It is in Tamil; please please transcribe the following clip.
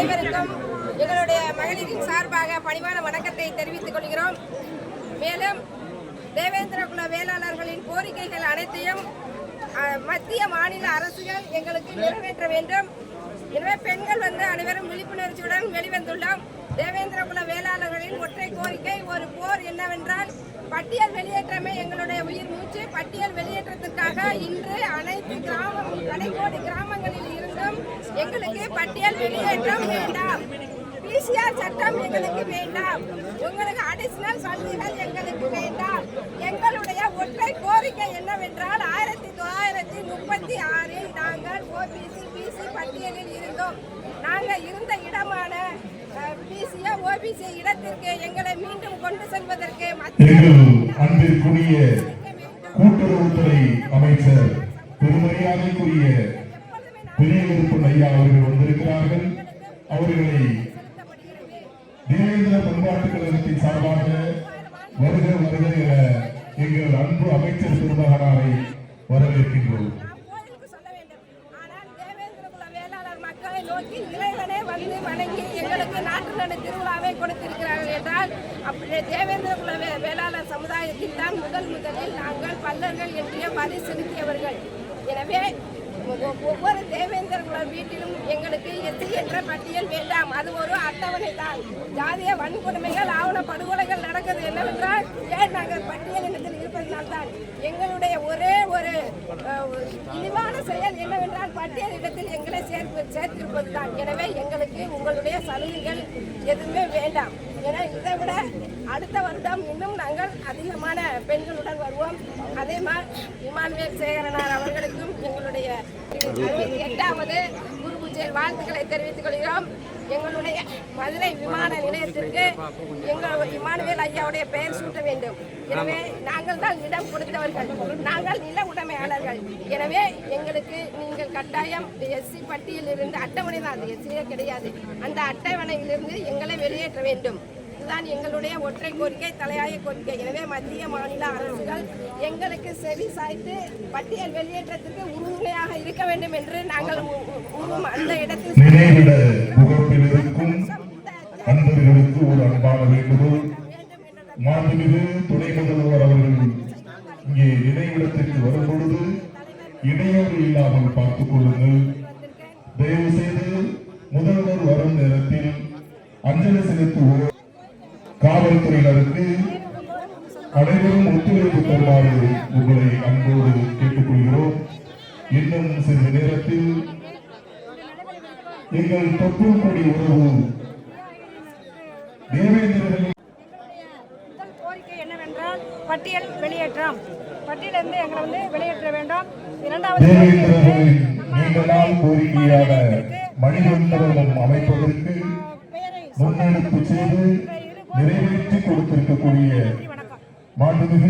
அனைவருக்கும் எங்களுடைய மகளிரின் சார்பாக பணிவான வணக்கத்தை தெரிவித்துக் கொள்கிறோம். மேலும் தேவேந்திர குல வேளாளர்களின் கோரிக்கைகள் அனைத்தையும் மத்திய மாநில அரசுகள் எங்களுக்கு நிறைவேற்ற வேண்டும். எனவே பெண்கள் வந்து அனைவரும் விழிப்புணர்ச்சியுடன் வெளிவந்துள்ளோம். தேவேந்திர குல வேளாளர்களின் ஒற்றை கோரிக்கை ஒரு போர் என்னவென்றால் பட்டியல் வெளியேற்றமே எங்களுடைய உயிர் மூச்சு. பட்டியல் வெளியேற்றத்திற்காக இன்று அனைத்து கிராமம் கடைக்கோடி கிராம எங்களுக்கு பட்டியல் வெளியேற்றம் வேண்டாம். பிசிஆர் சட்டம் எங்களுக்கு வேண்டாம். உங்களுக்கு அடிஷனல் சலுகைகள் எங்களுக்கு வேண்டாம். எங்களுடைய ஒற்றை கோரிக்கை என்னவென்றால் ஆயிரத்தி தொள்ளாயிரத்தி முப்பத்தி ஆறில் நாங்கள் ஓபிசி பிசி பட்டியலில் இருந்தோம். நாங்கள் இருந்த இடமான பிசிஏ ஓபிசி இடத்திற்கு எங்களை மீண்டும் கொண்டு செல்வதற்கு அன்பிற்குரிய கூட்டுறவுத்துறை அமைச்சர் பெருமரியாதைக்குரிய பெரியகுருப்பன் ஐயா அவர்கள் வந்திருக்கிறார்கள். அவர்களை தேவேந்திர பண்பாட்டு கழகத்தின் சார்பாக வருக வருக என எங்கள் அன்பு அமைச்சர் திருமகனாரை வரவேற்கின்றோம். சொல்ல வேண்டும் ஆனால் தேவேந்திர குல வேளாளர் மக்களை நோக்கி இறைவனே வந்து வணங்கி எங்களுக்கு நாட்டு திருவிழாவை கொடுத்திருக்கிறார்கள் என்றால் அப்படி தேவேந்திர குல வேளாளர் சமுதாயத்தில் தான் முதல் முதலில் நாங்கள் பல்லர்கள் என்று வரி செலுத்தியவர்கள் எனவே ஒவ்வொரு தேவேந்திர வீட்டிலும் எங்களுக்கு எஸ்சி என்ற பட்டியல் வேண்டாம். அது ஒரு அட்டவணை தான் ஜாதிய வன்கொடுமைகள் ஆவண படுகொலைகள் நடக்கிறது என்னவென்றால் ஏன் நாங்கள் பட்டியல் இனத்தில் இருப்பதனால் தான் எங்களுடைய ஒரே ஒரு அஹ், ஒரு இழிவான செயல் என்னவென்றால் பட்டியல் இடத்தில் எங்களை சேர்ப்பு சேர்த்திருப்பது தான் எனவே எங்களுக்கு உங்களுடைய சலுகைகள் எதுவுமே வேண்டாம். ஏன்னா இதை விட அடுத்த வருடம் இன்னும் நாங்கள் அதிகமான பெண்களுடன் வருவோம். அதே மாதிரி இமானுவேல் சேகரனார் அவர்களுக்கும் எங்களுடைய அறுபத்தி எட்டாவது குரு பூஜை வாழ்த்துக்களை தெரிவித்துக் கொள்கிறோம். எங்களுடைய மதுரை விமான நிலையத்திற்கு எங்கள் இமானுவேல் ஐயாவுடைய பெயர் சூட்ட வேண்டும். எனவே நாங்கள் தான் இடம் கொடுத்தவர்கள். நாங்கள் நில உடைமையாளர்கள். எனவே எங்களுக்கு நீங்கள் கட்டாயம் எஸ்சி பட்டியலிருந்து அட்டவணை தான். அது எஸ்சியே கிடையாது. அந்த அட்டவணையிலிருந்து எங்களை வெளியேற்ற வேண்டும். இதுதான் எங்களுடைய ஒற்றை கோரிக்கை தலையாய கோரிக்கை. எனவே மத்திய மாநில அரசுகள் எங்களுக்கு செவி சாய்த்து பட்டியல் வெளியேற்றத்திற்கு உறுதுணையாக இருக்க வேண்டும் என்று நாங்கள் அந்த இடத்தில் அன்பர்களுக்கு ஒரு அன்பான வேண்டுகோள். மாண்புமிகு துணை முதல்வர் அவர்கள் இங்கே நினைவிடத்திற்கு வரும் பொழுது இடையூறு இல்லாமல் பார்த்துக் கொள்ளுங்கள். தயவு செய்து முதல்வர் வரும் நேரத்தில் அஞ்சலி செலுத்துவோர் காவல்துறையினருக்கு அனைவரும் ஒத்துழைப்பு தருமாறு உங்களை அன்போடு கேட்டுக்கொள்கிறோம். இன்னும் சிறிது நேரத்தில் எங்கள் தொப்புள் கொடி உறவு தேவேந்திரர்கள் முதல் கோரிக்கை என்னவென்றால் பட்டியல் வெளியேற்றம். பட்டியலிருந்து எங்களை வந்து வெளியேற்ற வேண்டும். இரண்டாவது கோரிக்கை வந்து தேவேந்திரர்களின் நம்ம நீண்ட நாள் கோரிக்கையான மணிமண்டபம் அமைப்பதற்கு முன்னெடுப்பு செய்து நிறைவேற்றி கொடுத்திருக்கக்கூடிய மாண்புமிகு